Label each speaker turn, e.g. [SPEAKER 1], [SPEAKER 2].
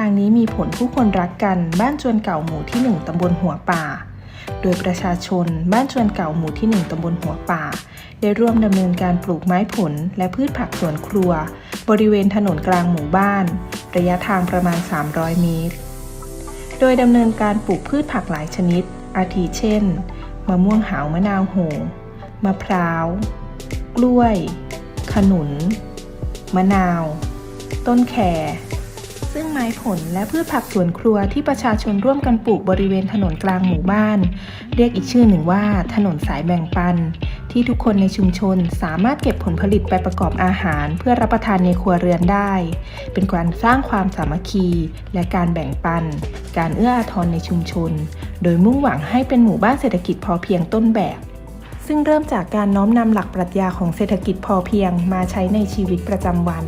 [SPEAKER 1] ทางนี้มีผลผู้คนรักกันบ้านจวนเก่าหมู่ที่ 1 ตำบลหัวป่า โดยประชาชนบ้านจวนเก่าหมู่ที่ 1 ตำบลหัวป่า ได้ร่วมดำเนินการปลูกไม้ผลและพืชผักสวนครัว บริเวณถนนกลางหมู่บ้าน ระยะทางประมาณ 300 เมตร โดยดำเนินการปลูกพืชผักหลายชนิด อาทิเช่น มะม่วงหาวมะนาวโหงมะพร้าว กล้วย ขนุน มะนาว ต้นแคร ไม้ผลและพืชผักสวนครัวที่ประชาชนร่วมกันปลูกบริเวณถนนกลางหมู่บ้าน เรียกอีกชื่อหนึ่งว่าถนนสายแบ่งปัน ที่ทุกคนในชุมชนสามารถเก็บผลผลิตไปประกอบอาหาร เพื่อรับประทานในครัวเรือนได้ เป็นการสร้างความสามัคคี และการแบ่งปัน การเอื้ออาทรในชุมชน โดยมุ่งหวังให้เป็นหมู่บ้านเศรษฐกิจพอเพียงต้นแบบซึ่งเริ่มจากการน้อมนำหลักปรัชญาของเศรษฐกิจพอเพียงมาใช้ในชีวิตประจำวัน